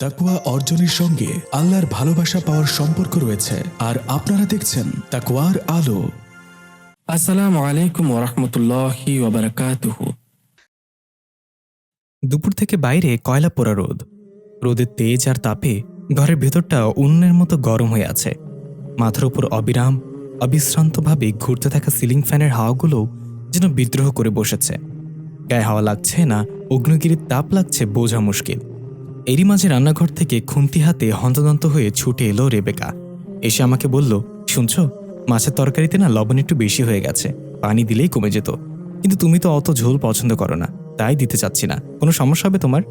তাকুয়া অর্জনের সঙ্গে আল্লাহর ভালোবাসা পাওয়ার সম্পর্ক রয়েছে। আর আপনারা দেখছেন তাকুয়ার আলো। আসসালামু আলাইকুম ওরহমতুল্লাহি ওবরাকাতুহু দুপুর থেকে বাইরে কয়লা পোড়া রোদ। রোদের তেজ আর তাপে ঘরের ভেতরটা উন্নের মতো গরম হয়ে আছে। মাথার উপর অবিরাম অবিশ্রান্তভাবে ঘুরতে থাকা সিলিং ফ্যানের হাওয়াগুলো যেন বিদ্রোহ করে বসেছে। গায়ে হাওয়া লাগছে না অগ্নিগিরির তাপ লাগছে বোঝা মুশকিল। এরই মাঝে রান্নাঘর থেকে খুন্তি হাতে হন্তদন্ত হয়ে ছুটে এলো রেবেকা। এসে আমাকে বলল, শুনছ? মাছের তরকারিতে না লবণ একটু বেশি হয়ে গেছে। পানি দিলেই কমে যেত। কিন্তু তুমি তো অত ঝোল পছন্দ করো না। তাই দিতে চাচ্ছি না। কোনো সমস্যা হবে তোমার?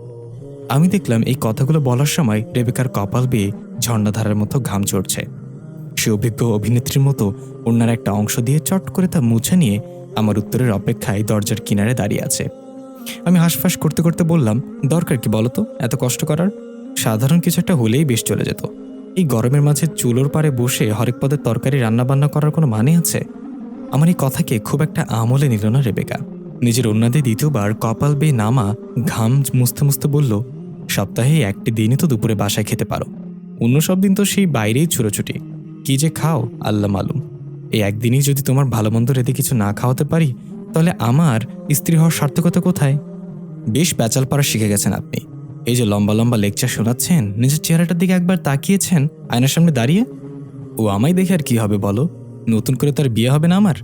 আমি দেখলাম এই কথাগুলো বলার সময় রেবেকার কপাল বেয়ে ঝর্ণাধারার মতো ঘাম চড়ছে সে অভিজ্ঞ অভিনেত্রীর মতো অন্যার একটা অংশ দিয়ে চট করে তা মুছে নিয়ে আমার উত্তরের অপেক্ষায় দরজার কিনারে দাঁড়িয়ে আছে। আমি হাঁসফাঁস করতে করতে বললাম, দরকার কি বলো তো? এত কষ্ট করার? সাধারণ কিছু একটা হলেই বেশ চলে যেত। এই গরমের মাঝে চুলোর পারে বসে হরেক পদের তরকারি রান্নাবান্না করার কোনো মানে আছে? আমার এই কথাকে খুব একটা আমলে নিল না রেবেকা। নিজের অন্যদের দ্বিতীয়বার কপাল বেয়ে নামা ঘাম মুছতে মুছতে বলল, সপ্তাহে একটি দিনই তো দুপুরে বাসায় খেতে পারো। অন্য সব দিন তো সেই বাইরেই ছুটোছুটি। কি যে খাও, আল্লাহ মালুম। এই একদিনই যদি তোমার ভালো মন্দ রেতে কিছু না খাওয়াতে পারি, তাহলে আমার স্ত্রী হওয়ার সার্থকতা কোথায়? বেশ প্যাচাল পাড়া শিখে গেছেন আপনি। এই যে লম্বা লম্বা লেকচার শোনাচ্ছেন, নিজের চেহারাটার দিকে একবার তাকিয়েছেন, আয়নার সামনে দাঁড়িয়ে? ও আমায় দেখে আর কি হবে বলো? নতুন করে তার বিয়ে হবে না আমার।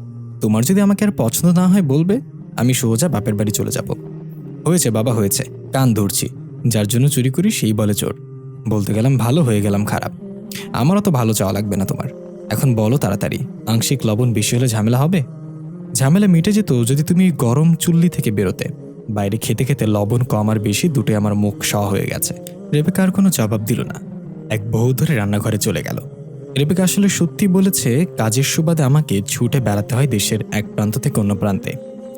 তোমার যদি আমাকে আর পছন্দ না হয় বলবে, আমি সোজা বাপের বাড়ি চলে যাব। হয়েছে বাবা, হয়েছে। কান ধরছি। যার জন্য চুরি করি সেই বলে চোর। বলতে গেলাম, ভালো হয়ে গেলাম, খারাপ। আমারও তো ভালো চাওয়া লাগবে না তোমার। এখন বলো তাড়াতাড়ি, আংশিক লবণ বেশি হলে ঝামেলা হবে? ঝামেলা মিটে যেত যদি তুমি গরম চুল্লি থেকে বেরোতে। বাইরে খেতে খেতে লবণ কম আর বেশি দুটোই আমার মুখ স হয়ে গেছে। রেবেকা আর কোনো জবাব দিল না। এক বহু ধরে রান্নাঘরে চলে গেল। রেবেকা আসলে সত্যি বলেছে, কাজের সুবাদে আমাকে ছুটে বেড়াতে হয় দেশের এক প্রান্ত থেকে অন্য প্রান্তে।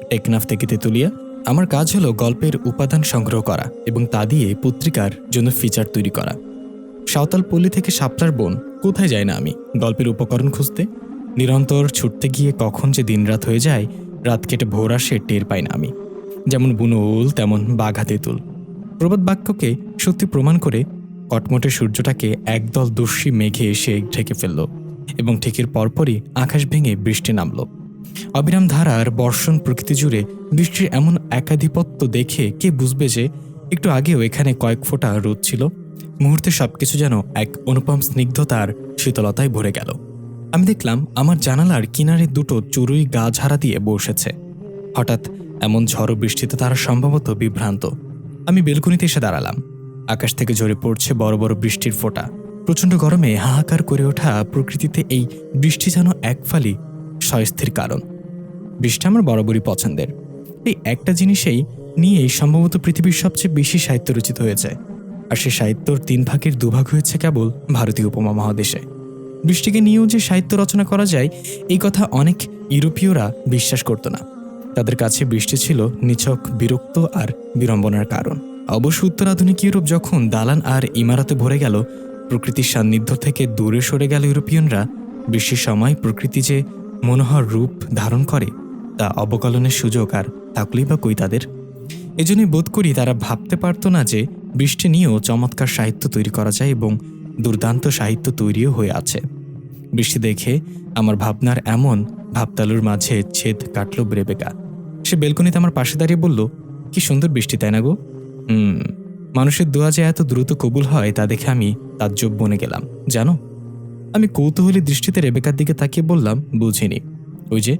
টেকনাফ থেকে তেতুলিয়া। আমার কাজ হলো গল্পের উপাদান সংগ্রহ করা এবং তা দিয়ে পত্রিকার জন্য ফিচার তৈরি করা। সাঁওতাল পল্লী থেকে সাপটার বোন, কোথায় যায় না আমি? গল্পের উপকরণ খুঁজতে? নিরন্তর ছুটতে গিয়ে কখন যে দিনরাত হয়ে যায়, রাত কেটে ভোর আসে টের পাই না আমি। যেমন বুনো বুনুল, তেমন বাঘা তেঁতুল। প্রবাদ বাক্যকে সত্যি প্রমাণ করে কটমটে সূর্যটাকে একদল দস্যি মেঘে এসে ঢেকে ফেলল এবং ঠিকের পরপরই আকাশ ভেঙে বৃষ্টি নামল। অবিরাম ধারার বর্ষণ প্রকৃতি জুড়ে বৃষ্টির এমন একাধিপত্য দেখে কে বুঝবে যে একটু আগেও এখানে কয়েক ফোঁটা রোদ ছিল। মুহূর্তে সবকিছু যেন এক অনুপম স্নিগ্ধতার শীতলতায় ভরে গেল। আমি দেখলাম আমার জানালার কিনারে দুটো চুরুই গা ঝাড়া দিয়ে বসেছে। হঠাৎ এমন ঝড় বৃষ্টিতে তারা সম্ভবত বিভ্রান্ত। আমি বেলকুনিতে এসে দাঁড়ালাম। আকাশ থেকে ঝরে পড়ছে বড় বড় বৃষ্টির ফোঁটা। প্রচণ্ড গরমে হাহাকার করে ওঠা প্রকৃতিতে এই বৃষ্টি যেন এক ফালি স্বস্থির কারণ। বৃষ্টি আমার বরাবরই পছন্দের। এই একটা জিনিসেই নিয়েই সম্ভবত পৃথিবীর সবচেয়ে বেশি সাহিত্য রচিত হয়েছে। আর সে সাহিত্যর তিন ভাগের দুভাগ হয়েছে কেবল ভারতীয় উপমা মহাদেশে বৃষ্টিকে নিয়েও যে সাহিত্য রচনা করা যায়, এই কথা অনেক ইউরোপীয়রা বিশ্বাস করত না। তাদের কাছে বৃষ্টি ছিল নিছক, বিরক্ত আর বিড়ম্বনার কারণ। অবশ্য উত্তর আধুনিক ইউরোপ যখন দালান আর ইমারতে ভরে গেল, প্রকৃতির সান্নিধ্য থেকে দূরে সরে গেল ইউরোপিয়ানরা। বৃষ্টির সময় প্রকৃতি যে মনোহর রূপ ধারণ করে, তা অবকলনের সুযোগ আর থাকলেই বা কই তাদের? এজন্যই বোধ করি তারা ভাবতে পারতো না যে বৃষ্টি নিয়েও চমৎকার সাহিত্য তৈরি করা যায় এবং দুর্দান্ত সাহিত্য তৈরিও হয়ে আছে। বৃষ্টি দেখে আমার ভাবনার এমন ভাবতালুর মাঝে ছেদ কাটল রেবেকা সে বেলকনিতে আমার পাশে দাঁড়িয়ে বলল, কি সুন্দর বৃষ্টি, তাই না গো? হুম, মানুষের দোয়া যে এত দ্রুত কবুল হয়, তা দেখে আমি তাজ্জব বনে গেলাম, জানো? আমি কৌতূহলী দৃষ্টিতে রেবেকার দিকে তাকিয়ে বললাম, বুঝিনি। ওই যে,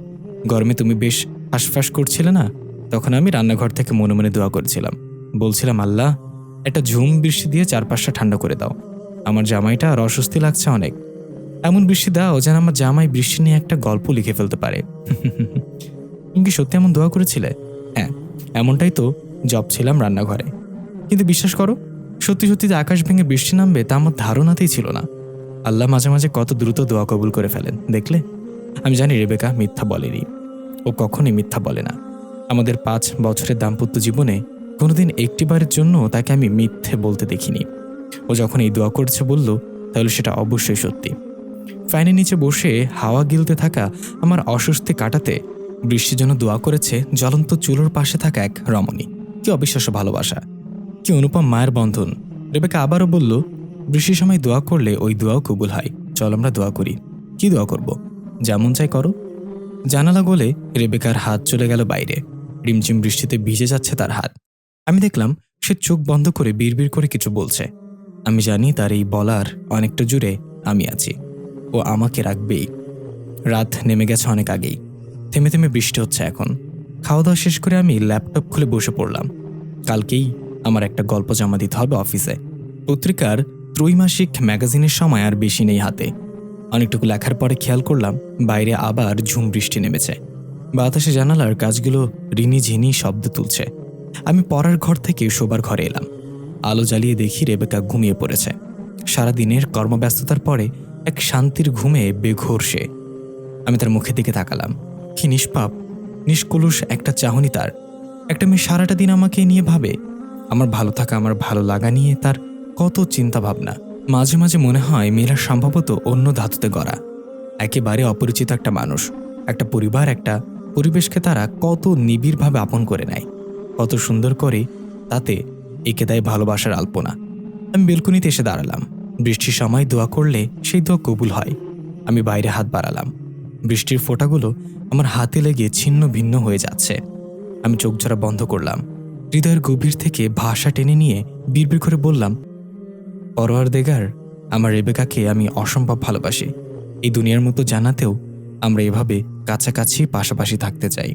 গরমে তুমি বেশ হাঁসফাঁস করছিলে না? তখন আমি রান্নাঘর থেকে মনে মনে দোয়া করছিলাম। বলছিলাম, আল্লাহ, একটা ঝুম বৃষ্টি দিয়ে চারপাশটা ঠান্ডা করে দাও। আমার জামাইটা আর অস্বস্তি লাগছে অনেক। এমন বৃষ্টি দাও যেন আমার জামাই বৃষ্টি নিয়ে একটা গল্প লিখে ফেলতে পারে। তুমি কি সত্যি এমন দোয়া করেছিলে? হ্যাঁ এমনটাই তো জব ছিলাম রান্নাঘরে। কিন্তু বিশ্বাস করো, সত্যি সত্যি যে আকাশ ভেঙে বৃষ্টি নামবে তা আমার ধারণাতেই ছিল না। আল্লাহ মাঝে মাঝে কত দ্রুত দোয়া কবুল করে ফেলেন, দেখলে? আমি জানি রেবেকা মিথ্যা বলেনি। ও কখনই মিথ্যা বলে না। আমাদের পাঁচ বছরের দাম্পত্য জীবনে কোনোদিন একটিবারের জন্য তাকে আমি মিথ্যে বলতে দেখিনি। ও যখন এই দোয়া করছে বলল, তাহলে সেটা অবশ্যই সত্যি। ফ্যানের নিচে বসে হাওয়া গিলতে থাকা আমার অস্বস্তি কাটাতে বৃষ্টির জন্য দোয়া করেছে জ্বলন্ত চুলোর পাশে থাকা এক রমণী। কি অবিশ্বাস্য ভালোবাসা। কি অনুপম মায়ের বন্ধন। রেবেকা আবারও বলল, বৃষ্টির সময় দোয়া করলে ওই দোয়াও কবুল হয়। চল আমরা দোয়া করি। কি দোয়া করব? যেমন চাই করো। জানালা গোলে রেবেকার হাত চলে গেল বাইরে। রিমঝিম বৃষ্টিতে ভিজে যাচ্ছে তার হাত। আমি দেখলাম সে চোখ বন্ধ করে বিড়বিড় করে কিছু বলছে। আমি জানি তার এই বলার অনেকটা জুড়ে আমি আছি। ও আমাকে রাখবেই। রাত নেমে গেছে অনেক আগেই। থেমে থেমে বৃষ্টি হচ্ছে এখন। খাওয়া দাওয়া শেষ করে আমি ল্যাপটপ খুলে বসে পড়লাম। কালকেই আমার একটা গল্প জমা দিতে হবে অফিসে। পত্রিকার ত্রৈমাসিক ম্যাগাজিনের সময় আর বেশি নেই হাতে। অনেকটুকু লেখার পরে খেয়াল করলাম, বাইরে আবার ঝুম বৃষ্টি নেমেছে। বাতাসে জানালার কাজগুলো রিনি ঝিনি শব্দ তুলছে। আমি পড়ার ঘর থেকে শোবার ঘরে এলাম। আলো জ্বালিয়ে দেখি রেবেকা ঘুমিয়ে পড়েছে। সারাদিনের কর্মব্যস্ততার পরে এক শান্তির ঘুমে বেঘোর সে। আমি তার মুখের দিকে তাকালাম। কি নিষ্পাপ, নিষ্কলুষ একটা চাহনি তার। একটা মেয়ে সারাটা দিন আমাকে নিয়ে ভাবে, আমার ভালো থাকা, আমার ভালো লাগা নিয়ে তার কত চিন্তা ভাবনা। মাঝে মাঝে মনে হয় মেয়েরা সম্ভবত অন্য ধাতুতে গড়া। একেবারে অপরিচিত একটা মানুষ, একটা পরিবার, একটা পরিবেশকে তারা কত নিবিড়ভাবে আপন করে নেয়। কত সুন্দর করে তাতে একে দেয় ভালোবাসার আলপনা। আমি বেলকুনিতে এসে দাঁড়ালাম। বৃষ্টির সময় দোয়া করলে সেই দোয়া কবুল হয়। আমি বাইরে হাত বাড়ালাম। বৃষ্টির ফোঁটাগুলো আমার হাতে লেগে ছিন্ন ভিন্ন হয়ে যাচ্ছে। আমি চোখ ঝরা বন্ধ করলাম। হৃদয়ের গভীর থেকে ভাষা টেনে নিয়ে বিড়বিড় করে বললাম, পরোয়ার দেগার, আমার রেবেকাকে আমি অসম্ভব ভালোবাসি। এই দুনিয়ার মতো জানাতেও আমরা এভাবে কাছাকাছি পাশাপাশি থাকতে চাই।